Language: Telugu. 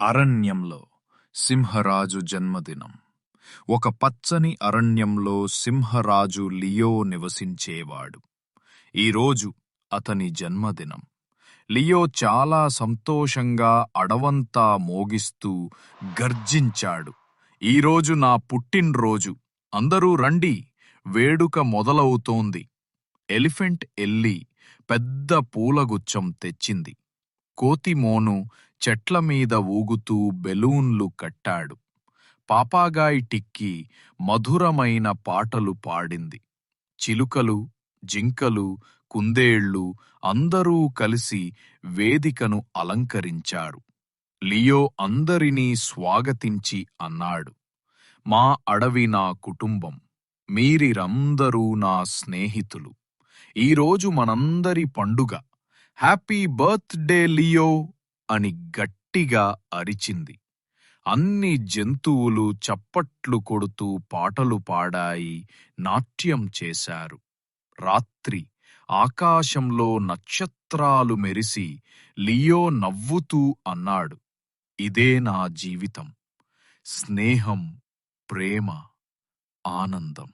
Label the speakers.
Speaker 1: అరణ్యంలో సింహరాజు జన్మదినం. ఒక పచ్చని అరణ్యంలో సింహరాజు లియో నివసించేవాడు. ఈరోజు అతని జన్మదినం. లియో చాలా సంతోషంగా అడవంతా మోగిస్తూ గర్జించాడు. ఈరోజు నా పుట్టినరోజు. అందరూ రండి. వేడుక మొదలవుతోంది. ఎలిఫెంట్ ఎల్లి పెద్ద పూలగుచ్చం తెచ్చింది. కోతిమోను చెట్ల మీద ఊగుతూ బెలూన్లు కట్టాడు. పాపాగాయ్ టిక్కి మధురమైన పాటలు పాడింది. చిలుకలు జింకలు కుందేళ్ళు అందరూ కలిసి వేదికను అలంకరించారు. లియో అందరినీ స్వాగతించి అన్నాడు. మా అడవి నా కుటుంబం మీరిరందరూ నా స్నేహితులు. ఈరోజు మనందరి పండుగ. Happy birthday Leo! అని గట్టిగా అరిచింది. అన్ని జంతువులు చప్పట్లు కొడుతూ పాటలు పాడాయి నాట్యం చేశారు. రాత్రి ఆకాశంలో నక్షత్రాలు మెరిసి లియో నవ్వుతూ అన్నాడు ఇదే నా జీవితం. స్నేహం ప్రేమ ఆనందం.